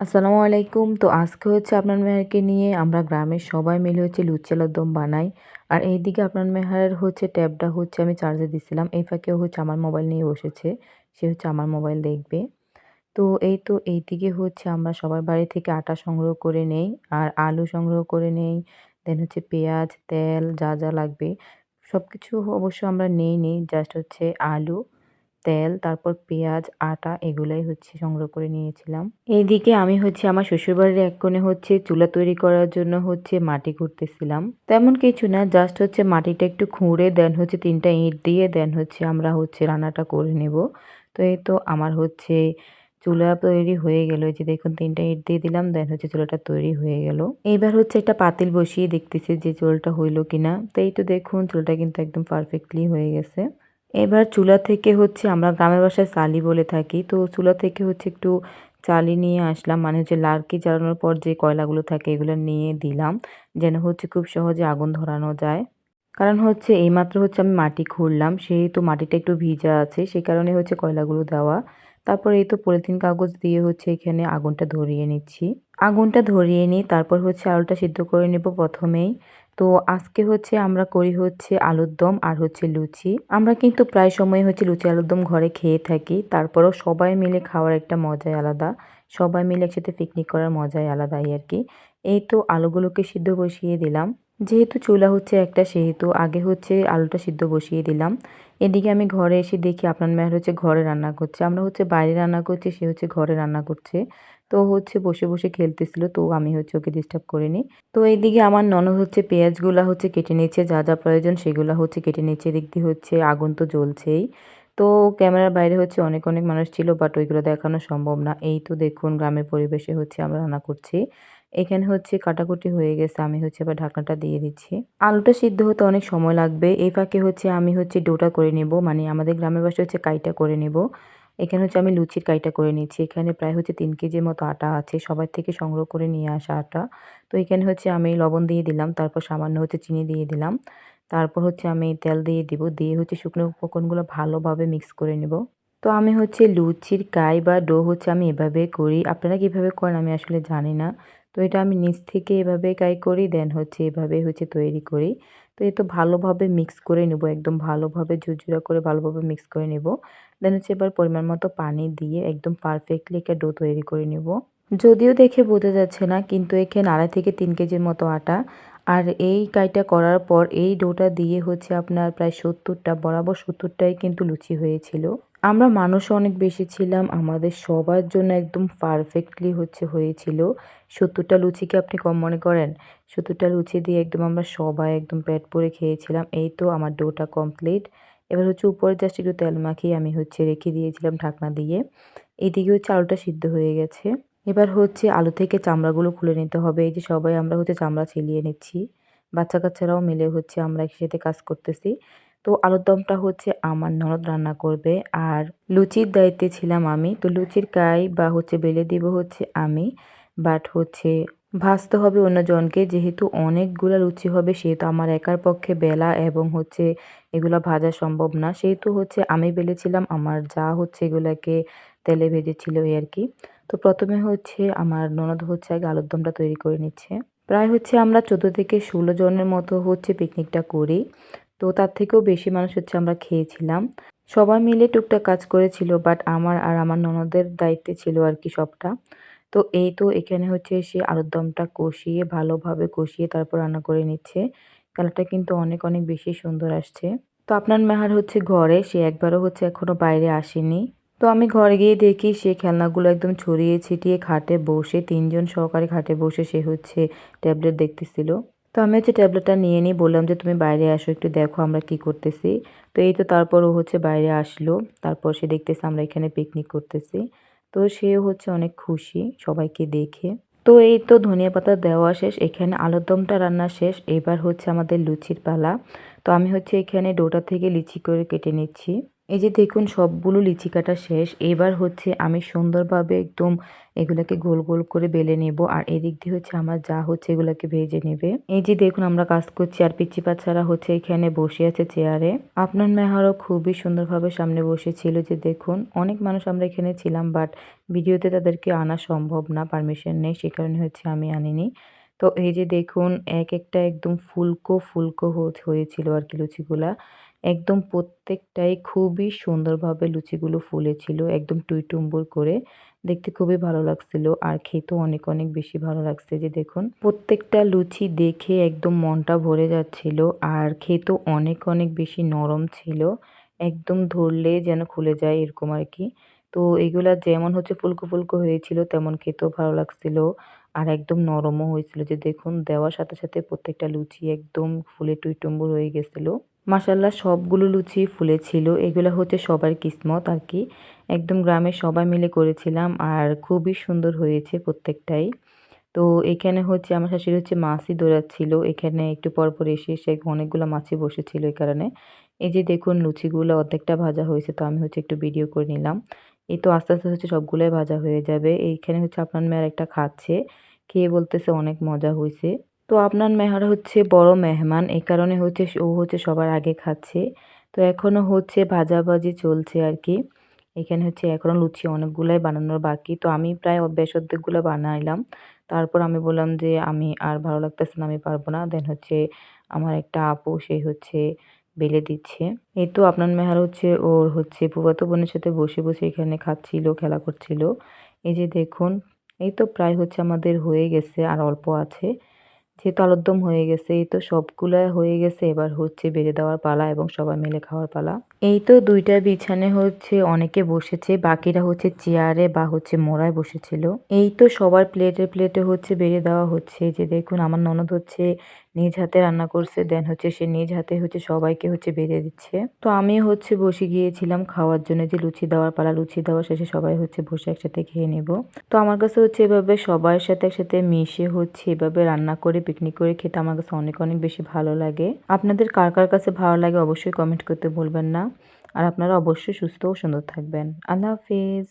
আসসালামু আলাইকুম। তো আজকে হচ্ছে আপনার মেয়েকে নিয়ে আমরা গ্রামের সবাই মিলে হচ্ছে লুচি আলুর দম বানাই। আর এইদিকে আপনার মেহার হচ্ছে ট্যাবটা হচ্ছে আমি চার্জে দিছিলাম। এই ফাঁকেও হচ্ছে আমার মোবাইল নিয়ে বসেছে। সে হচ্ছে আমার মোবাইল দেখবে। তো এই তো এইদিকে হচ্ছে আমরা সবার বাড়ি থেকে আটা সংগ্রহ করে নেই আর আলু সংগ্রহ করে নেই। দেন হচ্ছে পেঁয়াজ, তেল যা যা লাগবে। সব কিছু অবশ্য আমরা নেই নেই জাস্ট হচ্ছে আলু। তেল, তারপর পেঁয়াজ, আটা এগুলাই হচ্ছে সংগ্রহ করে নিয়েছিলাম। এইদিকে আমি হচ্ছে আমার শ্বশুরবাড়ির এক কোণে হচ্ছে চুলা তৈরি করার জন্য হচ্ছে মাটি খুঁড়তেছিলাম। তেমন কিছু না জাস্ট হচ্ছে মাটিটা একটু খুঁড়ে দেন হচ্ছে তিনটা ইট দিয়ে দেন হচ্ছে আমরা হচ্ছে রান্নাটা করে নেব। তো এই তো আমার হচ্ছে চুলা তৈরি হয়ে গেল। যে দেখুন, তিনটা ইট দিয়ে দিলাম দেন হচ্ছে চুলাটা তৈরি হয়ে গেল। এইবার হচ্ছে একটা পাতিল বসিয়ে দেখতেছি যে চুলটা হইল কিনা। তো এই তো দেখুন, চুলটা কিন্তু একদম পারফেক্টলি হয়ে গেছে। এবার চুলা থেকে হচ্ছে আমরা গ্রামের বাসায় চালি বলে থাকি। তো চুলা থেকে হচ্ছে একটু চালি নিয়ে আসলাম। মানে হচ্ছে লার্কি জ্বালানোর পর যে কয়লাগুলো থাকে এগুলো নিয়ে দিলাম। যেন হচ্ছে খুব সহজে আগুন ধরানো যায়। কারণ হচ্ছে এইমাত্র হচ্ছে আমি মাটি খুঁড়লাম সেহেতু মাটিটা একটু ভিজা আছে, সেই কারণে হচ্ছে কয়লাগুলো দেওয়া। তারপর এই তো পলিথিন কাগজ দিয়ে হচ্ছে এখানে আগুনটা ধরিয়ে নিচ্ছি। আগুনটা ধরিয়ে নিই তারপর হচ্ছে আলুটা সিদ্ধ করে নেব প্রথমেই। তো আজকে হচ্ছে আমরা করি হচ্ছে আলুর দম আর হচ্ছে লুচি। আমরা কিন্তু প্রায় সময় হচ্ছে লুচি আলুর দম ঘরে খেয়ে থাকি। তারপরেও সবাই মিলে খাওয়ার একটা মজাই আলাদা। সবাই মিলে একসাথে পিকনিক করার মজাই আলাদাই আর কি। এই তো আলুগুলোকে সিদ্ধ বসিয়ে দিলাম। যেহেতু চুলা হচ্ছে একটা, সেহেতু আগে হচ্ছে আলুটা সিদ্ধ বসিয়ে দিলাম। এদিকে আমি ঘরে এসে দেখি আপনার মেয়ের হচ্ছে ঘরে রান্না করছে। আমরা হচ্ছে বাইরে রান্না করছি, সে হচ্ছে ঘরে রান্না করছে। তো হচ্ছে বসে বসে খেলতেছিল, তো আমি হচ্ছে ওকে ডিস্টার্ব করিনি। তো এইদিকে আমার ননদ হচ্ছে পেঁয়াজগুলো হচ্ছে কেটে নিচ্ছে যা যা প্রয়োজন সেগুলো হচ্ছে কেটে নিচ্ছে এদিক দিয়ে হচ্ছে আগুন তো জ্বলছেই। তো ক্যামেরার বাইরে হচ্ছে অনেক অনেক মানুষ ছিল বাট ওইগুলো দেখানো সম্ভব না। এই তো দেখুন গ্রামের পরিবেশে হচ্ছে আমরা রান্না করছি। এখানে হচ্ছে কাটাকুটি হয়ে গেছে, আমি হচ্ছে এবার ঢাকনাটা দিয়ে দিচ্ছি। আলুটা সিদ্ধ হতে অনেক সময় লাগবে। এই ফাঁকে হচ্ছে আমি হচ্ছে ডোটা করে নেব মানে আমাদের গ্রামের বাসে হচ্ছে কাইটা করে নেব। এখানে হচ্ছে আমি লুচির কাইটা করে নিচ্ছি এখানে প্রায় হচ্ছে তিন কেজির মতো আটা আছে। সবার থেকে সংগ্রহ করে নিয়ে আসা আটা। তো এখানে হচ্ছে আমি লবণ দিয়ে দিলাম, তারপর সামান্য হচ্ছে চিনি দিয়ে দিলাম। তারপর হচ্ছে আমি তেল দিয়ে দিব। দিয়ে হচ্ছে শুকনো উপকরণগুলো ভালোভাবে মিক্স করে নেব। তো আমি হচ্ছে লুচির কাই বা ডো হচ্ছে আমি এভাবে করি। আপনারা কীভাবে করেন আমি আসলে জানি না। তো এটা আমি নিচ থেকে এভাবে কাই করি দেন হচ্ছে এভাবে হচ্ছে তৈরি করি। তো এ তো ভালোভাবে মিক্স করে নেব, একদম ভালোভাবে ঝুরঝুরা করে ভালোভাবে মিক্স করে নেব। দেন হচ্ছে এবার পরিমাণ মতো পানি দিয়ে একদম পারফেক্টলি একটা ডো তৈরি করে নেব। যদিও দেখে বোঝা যাচ্ছে না, কিন্তু এখানে আড়াই থেকে তিন কেজির মতো আটা। আর এই কাইটা করার পর এই ডোটা দিয়ে হচ্ছে আপনার প্রায় সত্তরটা, বরাবর সত্তরটাই কিন্তু লুচি হয়েছিল। আমরা মানুষও অনেক বেশি ছিলাম, আমাদের সবার জন্য একদম পারফেক্টলি হচ্ছে হয়েছিল। সত্তরটা লুচিকে আপনি কম মনে করেন? সত্তরটা লুচি দিয়ে একদম আমরা সবাই একদম পেট ভরে খেয়েছিলাম। এই তো আমার ডোটা কমপ্লিট এবার হচ্ছে উপরে জাস্ট একটু তেল মাখিয়ে আমি হচ্ছে রেখে দিয়েছিলাম ঢাকনা দিয়ে। এদিকে হচ্ছে আলুটা সিদ্ধ হয়ে গেছে। এবার হচ্ছে আলু থেকে চামড়াগুলো খুলে নিতে হবে। এই যে সবাই আমরা হচ্ছে চামড়া ছিলিয়ে নিচ্ছি। বাচ্চা কাচ্চারাও মিলে হচ্ছে আমরা একসাথে কাজ করতেছি। তো আলুর দমটা হচ্ছে আমার ননদ রান্না করবে। আর লুচির দায়িত্বে ছিলাম আমি। তো লুচির কাই বা হচ্ছে বেলে দিব হচ্ছে আমি। বাট হচ্ছে ভাজতে হবে অন্যজনকে যেহেতু অনেকগুলো লুচি হবে, সেহেতু আমার একার পক্ষে বেলা এবং হচ্ছে এগুলা ভাজা সম্ভব না। সেহেতু হচ্ছে আমি বেলেছিলাম, আমার যা হচ্ছে এগুলাকে তেলে ভেজেছিল এই আর কি। তো প্রথমে হচ্ছে আমার ননদ হচ্ছে আগে আলুর দমটা তৈরি করে নিচ্ছে। প্রায় হচ্ছে আমরা চোদ্দ থেকে ষোলো জনের মতো হচ্ছে পিকনিকটা করি। তো তার থেকেও বেশি মানুষ হচ্ছে আমরা খেয়েছিলাম। সবাই মিলে টুকটাক কাজ করেছিল বাট আমার আর আমার ননদের দায়িত্বে ছিল আর কি সবটা। তো এই তো এখানে হচ্ছে সে আলুর দমটা কষিয়ে ভালোভাবে কষিয়ে তারপর রান্না করে নিচ্ছে। কালারটা কিন্তু অনেক অনেক বেশি সুন্দর আসছে। তো আপনার মেহার হচ্ছে ঘরে, সে একবারও হচ্ছে এখনও বাইরে আসেনি। তো আমি ঘরে গিয়ে দেখি সে খেলনাগুলো একদম ছড়িয়ে ছিটিয়ে খাটে বসে, তিনজন সহকারে খাটে বসে সে হচ্ছে ট্যাবলেট দেখতেছিল। তো আমি হচ্ছে ট্যাবলেটটা নিয়ে নিই, বললাম যে তুমি বাইরে আসো, একটু দেখো আমরা কি করতেছি। তো এই তো তারপর ও হচ্ছে বাইরে আসলো, তারপর সে দেখতেছে আমরা এখানে পিকনিক করতেছি। তো সে হচ্ছে অনেক খুশি, সবাইকে দেখে। তো এই তো ধনিয়া পাতা দেওয়া শেষ, এখানে আলুর দমটা রান্না শেষ, এবার হচ্ছে আমাদের লুচির পালা। তো আমি হচ্ছে এখানে ডোটা থেকে লিচি করে কেটে নিচ্ছি। এই যে দেখুন, সবগুলো লিচি কাটা শেষ। এবার হচ্ছে আমি সুন্দরভাবে একদম এগুলাকে গোল গোল করে বেলে নেব। আর এদিক দিয়ে হচ্ছে আমার যা হচ্ছে এগুলাকে ভেজে নেবে। এই যে দেখুন, আমরা কাজ করছি আর পিচ্ছি বাচ্চারা হচ্ছে এখানে বসে আছে চেয়ারে আপনার মেহারও খুবই সুন্দরভাবে সামনে বসেছিল যে দেখুন, অনেক মানুষ আমরা এখানে ছিলাম বাট ভিডিওতে তাদেরকে আনা সম্ভব না পারমিশন নেই, সে কারণে হচ্ছে আমি আনিনি। তো এই যে দেখুন, এক একটা একদম ফুলকো ফুলকো হয়েছিল আর কি লুচিগুলা। একদম প্রত্যেকটাই খুবই সুন্দরভাবে লুচিগুলো ফুলেছিল, একদম টুইটুম্বুর করে। দেখতে খুবই ভালো লাগছিল আর খেতেও অনেক অনেক বেশি ভালো লাগছে যে দেখুন। প্রত্যেকটা লুচি দেখে একদম মনটা ভরে যাচ্ছিল আর খেতেও অনেক অনেক বেশি নরম ছিল, একদম ধরলে যেন খুলে যায় এরকম আর কি। তো এগুলা যেমন হচ্ছে ফুলকো ফুলকো হয়েছিল তেমন খেতেও ভালো লাগছিল আর একদম নরমও হয়েছিল। যে দেখুন, দেওয়ার সাথে সাথে প্রত্যেকটা লুচি একদম ফুলে টুইটুম্বুর হয়ে গেছিল। মাসাল্লাহ সবগুলো লুচি ফুলেছিল এগুলো হচ্ছে সবার কিসমত আর কি। একদম গ্রামের সবাই মিলে করেছিলাম আর খুবই সুন্দর হয়েছে প্রত্যেকটাই। তো এখানে হচ্ছে আমার শাশুড়ি হচ্ছে মাছই দৌড়াচ্ছিল। এখানে একটু পর পর এসে এসে অনেকগুলো মাছই বসেছিল এই কারণে। এই যে দেখুন লুচিগুলো অর্ধেকটা ভাজা হয়েছে, তো আমি হচ্ছে একটু ভিডিও করে নিলাম। এই তো আস্তে আস্তে হচ্ছে সবগুলোই ভাজা হয়ে যাবে। এইখানে হচ্ছে আপনার মেয়ের একটা খাচ্ছে। খেয়ে বলতেছে অনেক মজা হয়েছে। তো আপনার মেহর হচ্ছে বড় মেহমান, এই কারণে হচ্ছে ও হচ্ছে সবার আগে খাচ্ছে। তো এখনও হচ্ছে ভাজাভাজি চলছে আর কি। এখানে হচ্ছে এখনও লুচি অনেকগুলাই বানানোর বাকি। তো আমি প্রায় বেশ অর্ধেকগুলো বানাইলাম। তারপর আমি বললাম যে, আমি আর ভালো লাগতেছে না, আমি পারব না। দেন হচ্ছে আমার একটা আপু, সে হচ্ছে বেলে দিচ্ছে। এই তো আপনার মেহার হচ্ছে, ওর হচ্ছে ফুফাতো বোনের সাথে বসে বসে এখানে খাচ্ছিল, খেলা করছিল। এই যে দেখুন, এই তো প্রায় হচ্ছে আমাদের হয়ে গেছে, আর অল্প আছে। যেহেতু আলুর দম হয়ে গেছে, এই তো সবগুলা হয়ে গেছে। এবার হচ্ছে বেড়ে দেওয়ার পালা এবং সবাই মিলে খাওয়ার পালা। এই তো দুইটা বিছানে হচ্ছে অনেকে বসেছে, বাকিরা হচ্ছে চেয়ারে বা হচ্ছে মোড়ায় বসেছিল। এই তো সবার প্লেটে প্লেটে হচ্ছে বেড়ে দেওয়া হচ্ছে। যে দেখুন, আমার ননদ হচ্ছে নিজ হাতে রান্না করছে, দেন হচ্ছে সে নিজ হাতে হচ্ছে সবাইকে হচ্ছে বেড়ে দিচ্ছে। তো আমি হচ্ছে বসে গিয়েছিলাম খাওয়ার জন্য, যে লুচি দেওয়ার পালা, লুচি দেওয়া শেষে সবাই হচ্ছে বসে একসাথে খেয়ে নেব। তো আমার কাছে হচ্ছে এভাবে সবার সাথে একসাথে মিশে হচ্ছে এভাবে রান্না করে পিকনিক করে খেতে আমার কাছে অনেক অনেক বেশি ভালো লাগে। আপনাদের কার কার কাছে ভালো লাগে অবশ্যই কমেন্ট করতে বলবেন না। আর আপনারা অবশ্যই সুস্থ ও সুন্দর থাকবেন। আল্লাহ হাফিজ।